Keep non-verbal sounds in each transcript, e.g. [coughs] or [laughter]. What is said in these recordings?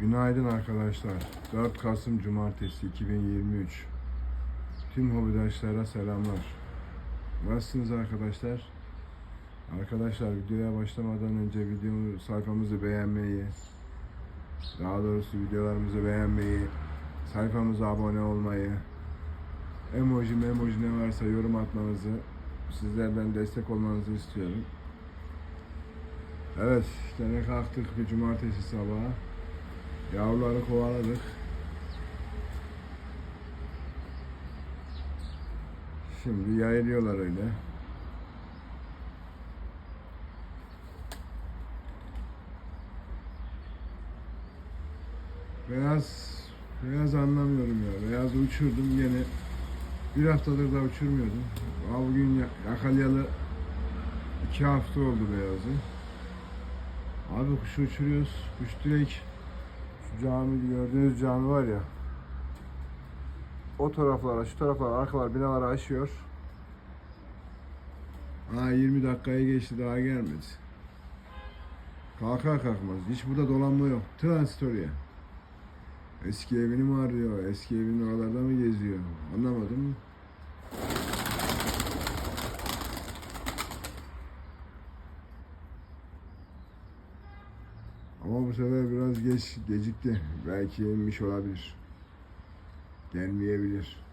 Günaydın arkadaşlar. 4 Kasım Cumartesi 2023. Tüm hobidaşlara selamlar. Nasılsınız arkadaşlar? Arkadaşlar videoya başlamadan önce videomu sayfamızı beğenmeyi, daha doğrusu videolarımızı beğenmeyi, sayfamıza abone olmayı, emoji emoji ne varsa yorum atmanızı, sizlerden destek olmanızı istiyorum. Evet, gene kalktık bir cumartesi sabahı. Yavruları kovaladık. Şimdi yayılıyorlar öyle. Beyaz, beyaz anlamıyorum ya. Beyazı uçurdum gene. Bir haftadır da uçurmuyordum. Al bugün ya- yakalayalı iki hafta oldu beyazı. Abi kuşu uçuruyoruz. Kuş direkt cami gördüğünüz cami var ya. O taraflara, şu taraflara, arkalar, binalara aşıyor. Aa 20 dakikaya geçti daha gelmedi. Kalkar kalkmaz. Hiç burada dolanma yok. Transit oraya. Eski evini mi arıyor? Eski evinin oralarda mı geziyor? Anlamadım. Ama sefer biraz geç gecikti. Belki inmiş olabilir. Gelmeyebilir.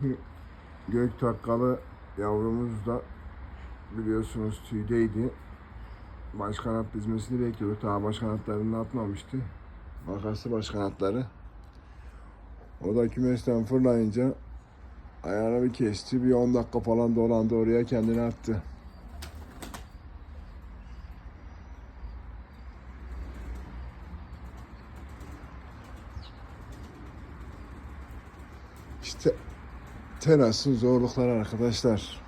[laughs] Gök takkalı yavrumuz da biliyorsunuz tüydeydi. Baş kanat dizmesini bekliyorduk. Daha baş kanatlarını atmamıştı. Makaslı baş kanatları. O da kümesten fırlayınca ayağını bir kesti. Bir 10 dakika falan dolandı oraya kendini attı. İşte terasın zorlukları arkadaşlar.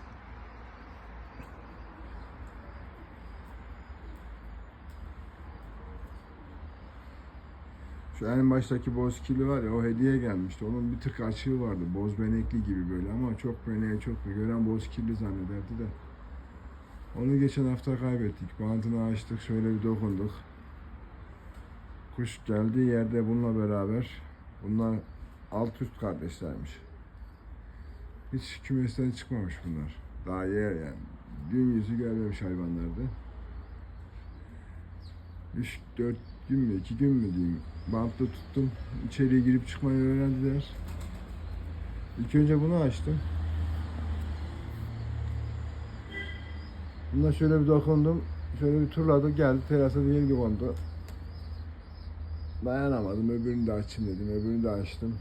Şu en baştaki boz kili var ya o hediye gelmişti. Onun bir tık açığı vardı. Boz benekli gibi böyle ama çok beneği çok gören boz kirli zannederdi de. Onu geçen hafta kaybettik. Bantını açtık şöyle bir dokunduk. Kuş geldiği yerde bununla beraber bunlar alt üst kardeşlermiş. Hiç kümesten çıkmamış bunlar. Daha yer yani. Gün yüzü görmemiş hayvanlardı. 3-4 gün mü 2 gün mü diyeyim bantla tuttum. İçeriye girip çıkmayı öğrendiler. İlk önce bunu açtım. Buna şöyle bir dokundum. Şöyle bir turladı geldi terasa bir ilgi kondu. Dayanamadım öbürünü de açayım dedim. Öbürünü de açtım.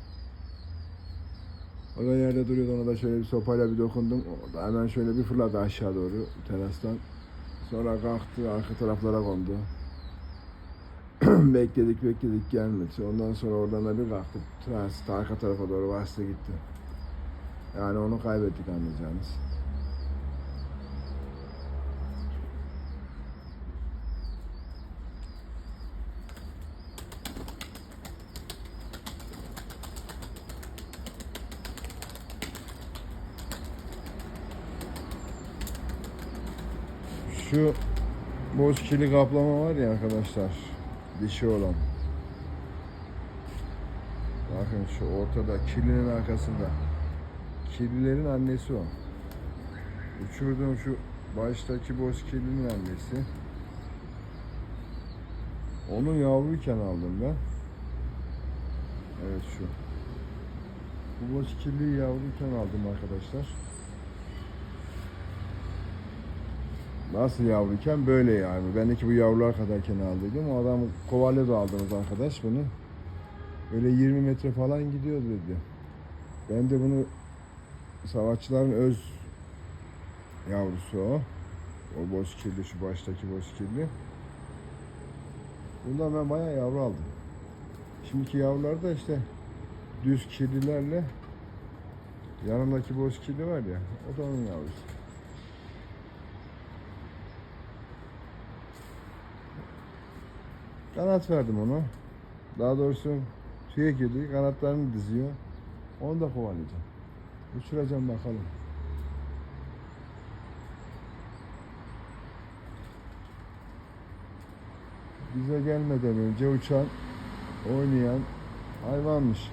O da yerde duruyordu ona da şöyle bir sopayla bir dokundum. O da hemen şöyle bir fırladı aşağı doğru terastan. Sonra kalktı arka taraflara kondu. [clears throat] bekledik bekledik gelmedi. Ondan sonra oradan da bir kalktık. Transit arka tarafa doğru bastı gitti. Yani onu kaybettik anlayacağınız. Şu boz kirli kaplama var ya arkadaşlar. Dişi olan. Bakın şu ortada kirlinin arkasında. Kirlilerin annesi o. Uçurduğum şu baştaki boz kirlinin annesi. Onu yavruyken aldım ben. Evet şu. Bu boz kirliyi yavruyken aldım arkadaşlar. Nasıl yavruyken böyle yani. Bendeki bu yavrular kadarken aldıydım. O adam kovalyoda aldığımız arkadaş bunu. Böyle 20 metre falan gidiyor dedi. Ben de bunu savaşçıların öz yavrusu o. O boz kirli, şu baştaki boz kirli. Bundan ben bayağı yavru aldım. Şimdiki yavrular da işte düz kirlilerle yanımdaki boz kirli var ya, o da onun yavrusu. Kanat verdim ona. Daha doğrusu tüye girdi. Kanatlarını diziyor. Onu da kovalayacağım. Uçuracağım bakalım. Bize gelmeden önce uçan, oynayan hayvanmış.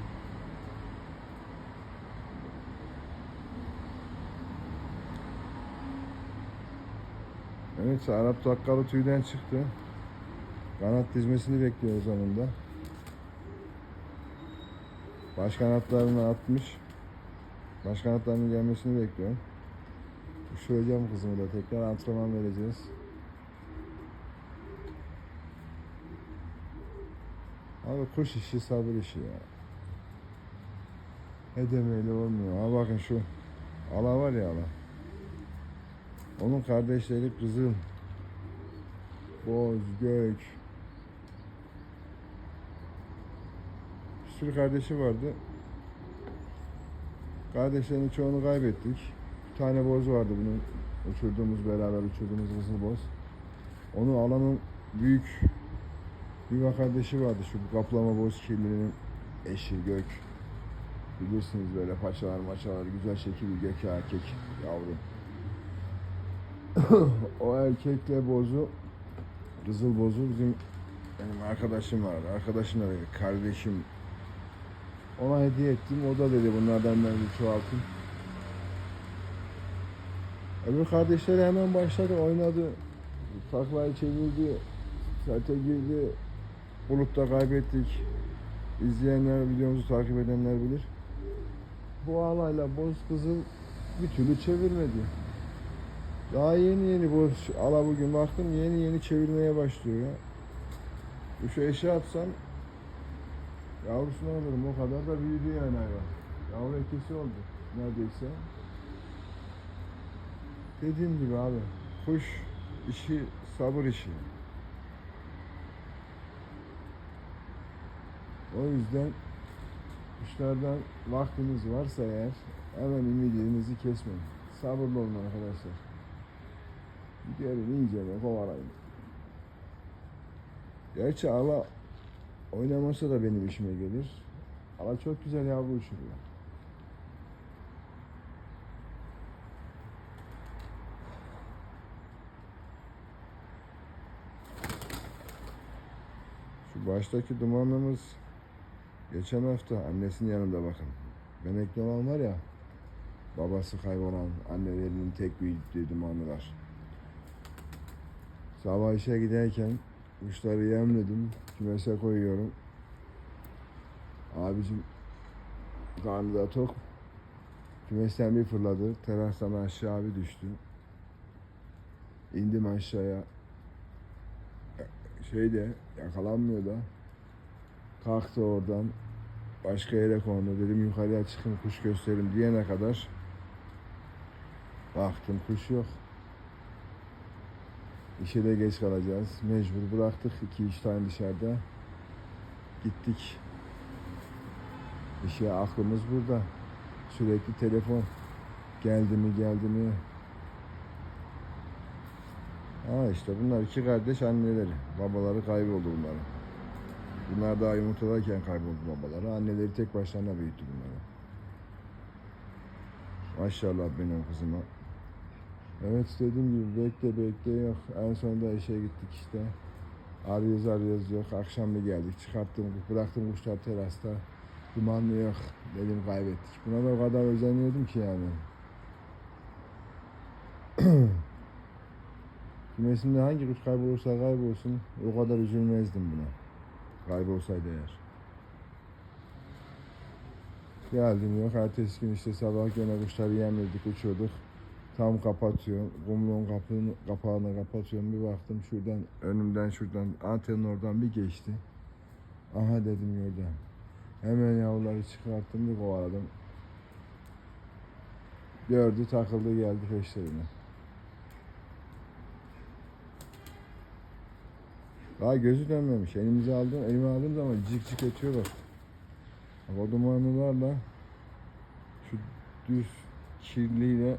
Evet, Arap takkalı tüyden çıktı. Kanat dizmesini bekliyoruz sonunda. Baş kanatlarını atmış. Baş kanatlarının gelmesini bekliyorum. Uçuracağım kızımı da tekrar antrenman vereceğiz. Abi kuş işi sabır işi ya. Ne demeyle olmuyor. Ha bakın şu ala var ya ala. Onun kardeşleri kızıl. Boz, gök. Sürü kardeşi vardı. Kardeşlerinin çoğunu kaybettik. Bir tane boz vardı bunun. Uçurduğumuz beraber uçurduğumuz kızıl boz. Onu alanın büyük bir kardeşi vardı şu kaplama boz kirlinin eşi gök. Bilirsiniz böyle paçalar maçalar güzel şekilli gök erkek yavrum. [coughs] o erkekle bozu kızıl bozu bizim benim arkadaşım var. Arkadaşım da dedi, kardeşim. Ona hediye ettim. O da dedi bunlardan ben bir çoğaltın. Öbür kardeşleri hemen başladı, oynadı. Taklayı çevirdi. Sete girdi. Bulutta kaybettik. İzleyenler, videomuzu takip edenler bilir. Bu alayla boz kızıl bir türlü çevirmedi. Daha yeni yeni boz ala bugün baktım yeni yeni çevirmeye başlıyor ya. Şu eşe atsam yavrusunu alırım o kadar da büyüdü yani hayvan. Yavru ekisi oldu neredeyse. Dediğim gibi abi kuş işi sabır işi. O yüzden kuşlardan vaktiniz varsa eğer hemen ümidinizi kesmeyin. Sabırlı olun arkadaşlar. Gelin incele kovalayın. Gerçi ala oynamasa da benim işime gelir. Ala çok güzel yavru uçuruyor. Şu baştaki dumanımız geçen hafta annesinin yanında bakın. Benekli olan var ya babası kaybolan annelerinin tek büyüttüğü dumanlılar. Sabah işe giderken kuşları yemledim. Kümese koyuyorum. Abicim karnı da tok. Kümesten bir fırladı. Terastan aşağı bir düştü. İndim aşağıya. Şeyde yakalanmıyor da. Kalktı oradan. Başka yere kondu. Dedim yukarıya çıkın kuş gösterin diyene kadar. Baktım kuş yok. İşe de geç kalacağız. Mecbur bıraktık. iki üç tane dışarıda. Gittik. İşe aklımız burada. Sürekli telefon. Geldi mi geldi mi? Ha işte bunlar iki kardeş anneleri. Babaları kayboldu bunların. Bunlar daha yumurtadayken kayboldu babaları. Anneleri tek başlarına büyüttü bunları. Maşallah benim kızıma. Evet dediğim gibi bekle bekle yok. En sonunda işe gittik işte. Arıyoruz arıyoruz yok. Akşam bir geldik. Çıkarttım bıraktım kuşlar terasta. Dumanlı yok. Dedim kaybettik. Buna da o kadar özeniyordum ki yani. [clears throat] Kümesimde hangi kuş kaybolursa kaybolsun o kadar üzülmezdim buna. Kaybolsaydı eğer. Geldim yok. Ertesi gün işte sabah gene kuşları yemledik, uçurduk. Tam kapatıyorum. Kumluğun kapağını, kapağını kapatıyorum. Bir baktım şuradan, önümden şuradan, antenin oradan bir geçti. Aha dedim gördüm. Hemen yavruları çıkarttım bir kovaladım. Gördü takıldı geldi peşlerine. Daha gözü dönmemiş. Elimize aldım, elime aldığım zaman cik cik ötüyor bak. Bak o dumanlılarla şu düz kirliyle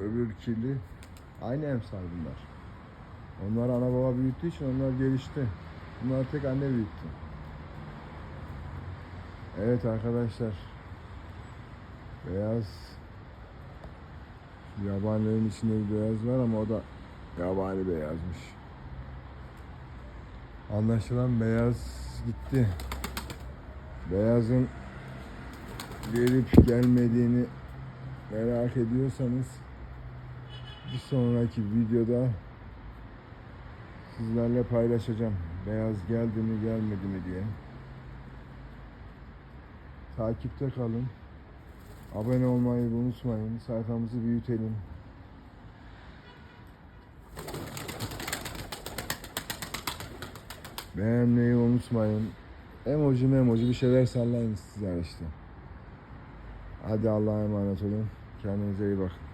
öbür kirli aynı emsal bunlar. Onlar ana baba büyüttüğü için onlar gelişti. Bunlar tek anne büyüttü. Evet arkadaşlar. Beyaz yabanilerin içinde bir beyaz var ama o da yabani beyazmış. Anlaşılan beyaz gitti. Beyazın gelip gelmediğini merak ediyorsanız bir sonraki videoda sizlerle paylaşacağım. Beyaz geldi mi gelmedi mi diye. Takipte kalın. Abone olmayı unutmayın. Sayfamızı büyütelim. Beğenmeyi unutmayın. Emoji memoji bir şeyler sallayın sizler işte. Hadi Allah'a emanet olun. Kendinize iyi bakın.